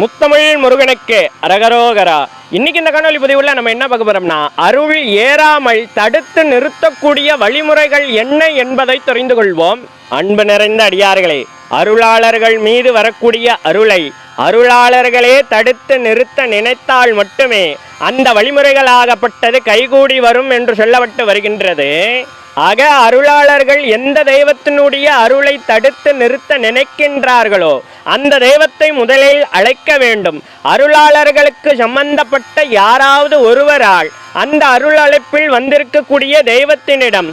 முத்தமிழ் முருகனுக்கு அரகரோகரா. இன்னைக்கு இந்த காணொலி பதிவுல நம்ம என்ன பார்க்க போறோம்னா அருள் ஏறாமல் தடுத்து நிறுத்தக்கூடிய வழிமுறைகள் என்ன என்பதை தெரிந்து கொள்வோம். அன்பு நிறைந்த அடியார்களே அருளாளர்கள் மீது வரக்கூடிய அருளை அருளாளர்களே தடுத்து நிறுத்த நினைத்தால் மட்டுமே அந்த வழிமுறைகளாகப்பட்டது கைகூடி வரும் என்று சொல்லப்பட்டு வருகின்றது. ஆக அருளாளர்கள் எந்த தெய்வத்தினுடைய அருளை தடுத்து நிறுத்த நினைக்கின்றார்களோ அந்த தெய்வத்தை முதலில் அழைக்க வேண்டும். அருளாளர்களுக்கு சம்பந்தப்பட்ட யாராவது ஒருவரால் அந்த அருள் அழைப்பில் வந்திருக்கக்கூடிய தெய்வத்தினிடம்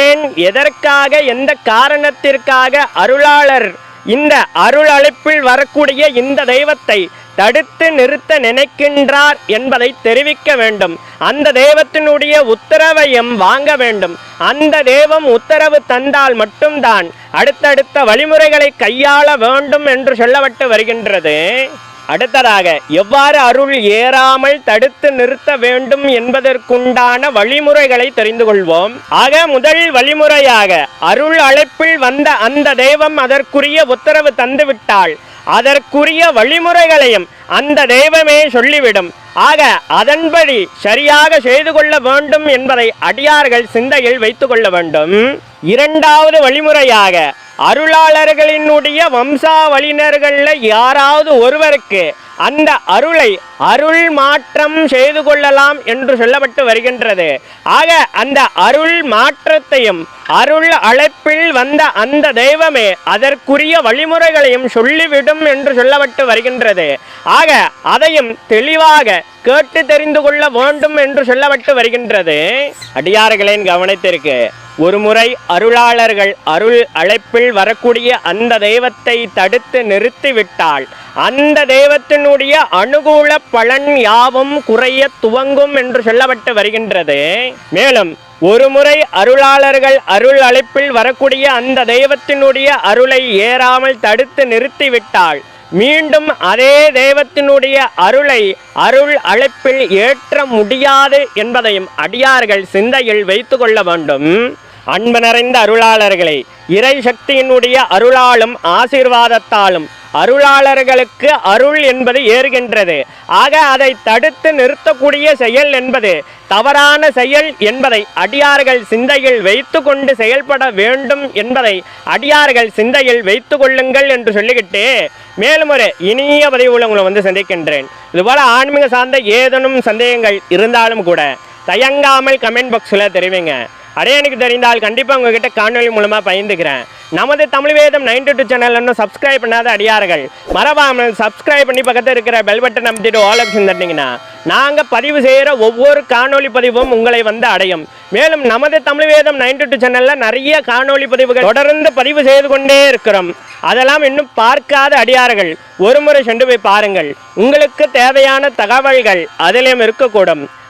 ஏன் எதற்காக எந்த காரணத்திற்காக அருளாளர் இந்த அருள் அழைப்பில் வரக்கூடிய இந்த தெய்வத்தை தடுத்து நிறுத்த நினைக்கின்றார் என்பதை தெரிவிக்க வேண்டும். அந்த தெய்வத்தினுடைய உத்தரவையும் வாங்க வேண்டும். அந்த தெய்வம் உத்தரவு தந்தால் மட்டும்தான் அடுத்தடுத்த வழிமுறைகளை கையாள வேண்டும் என்று சொல்லப்பட்டு வருகின்றது. அடுத்ததாக எவ்வாறு அருள் ஏறாமல் தடுத்து நிறுத்த வேண்டும் என்பதற்குண்டான வழிமுறைகளை தெரிந்து கொள்வோம். ஆக முதல் வழிமுறையாக அருள் அழைப்பில் வந்த அந்த தெய்வம் அதற்குரிய உத்தரவு தந்துவிட்டால் அதற்குரிய வழிமுறைகளையும் அந்த தெய்வமே சொல்லிவிடும். ஆக அதன்படி சரியாக செய்து கொள்ள வேண்டும் என்பதை அடியார்கள் சிந்தையில் வைத்துக்கொள்ள வேண்டும். இரண்டாவது வழிமுறையாக அருளாளர்களினுடைய வம்சாவளியினர்களில் யாராவது ஒருவருக்கு அந்த அருளை அருள் மாற்றம் செய்து கொள்ளலாம் என்று சொல்லப்பட்டு வருகின்றது. ஆக அந்த அருள் மாற்றத்தையும் அருள் அழைப்பில் வந்த அந்த தெய்வமே அதற்குரிய வழிமுறைகளையும் சொல்லிவிடும் என்று சொல்லப்பட்டு வருகின்றது. ஆக அதையும் தெளிவாக கேட்டு தெரிந்து கொள்ள வேண்டும் என்று சொல்லப்பட்டு வருகின்றது. அடியார்களேன் கவனித்திருக்கு. ஒருமுறை அருளாளர்கள் அருள் அழைப்பில் வரக்கூடிய அந்த தெய்வத்தை தடுத்து நிறுத்திவிட்டால் அந்த தெய்வத்தினுடைய அனுகூல பலன் யாவும் குறைய துவங்கும் என்று சொல்லப்பட்டு வருகின்றது. மேலும் ஒருமுறை அருளாளர்கள் அருள் அழைப்பில் வரக்கூடிய அந்த தெய்வத்தினுடைய அருளை ஏறாமல் தடுத்து நிறுத்திவிட்டால் மீண்டும் அதே தெய்வத்தினுடைய அருளை அருள் அழைப்பில் ஏற்ற முடியாது என்பதையும் அடியார்கள் சிந்தையில் வைத்து கொள்ள வேண்டும். அன்பு நிறைந்த அருளாளர்களை இறை சக்தியினுடைய அருளாலும் ஆசீர்வாதத்தாலும் அருளாளர்களுக்கு அருள் என்பது ஏறுகின்றது. ஆக அதை தடுத்து நிறுத்தக்கூடிய செயல் என்பது தவறான செயல் என்பதை அடியார்கள் சிந்தையில் வைத்து கொண்டு செயல்பட வேண்டும் என்பதை அடியார்கள் சிந்தையில் வைத்து கொள்ளுங்கள் என்று சொல்லிக்கிட்டு மேலும் ஒரு இனிய பதிவுல உங்களை வந்து சந்திக்கின்றேன். இதுபோல் ஆன்மீக சார்ந்த ஏதேனும் சந்தேகங்கள் இருந்தாலும் கூட தயங்காமல் கமெண்ட் பாக்ஸில் தெரிவிங்க. அதே எனக்கு தெரிந்தால் கண்டிப்பாக உங்ககிட்ட காணொலி மூலமாக பயந்துக்கிறேன். நமது Tamil Vedham ninety two channel இன்னும் சப்ஸ்கிரைப் பண்ணாத அடியார்கள் மறவாமல் சப்ஸ்கிரைப் பண்ணி பக்கத்தில் இருக்கிற பெல் பட்டன் அமைச்சிட்டு ஆல் ஆப்ஷன் தட்டிங்கன்னா நாங்கள் பதிவு செய்கிற ஒவ்வொரு காணொலி பதிவும் உங்களை வந்து அடையும். மேலும் நமது தமிழ் வேதம் நைன்டி டூ சேனலில் நிறைய காணொலி பதிவுகள் தொடர்ந்து பதிவு செய்து கொண்டே இருக்கிறோம். அதெல்லாம் இன்னும் பார்க்காத அடியார்கள் ஒரு முறை சென்று போய் பாருங்கள். உங்களுக்கு தேவையான தகவல்கள் அதிலும் இருக்கக்கூடும்.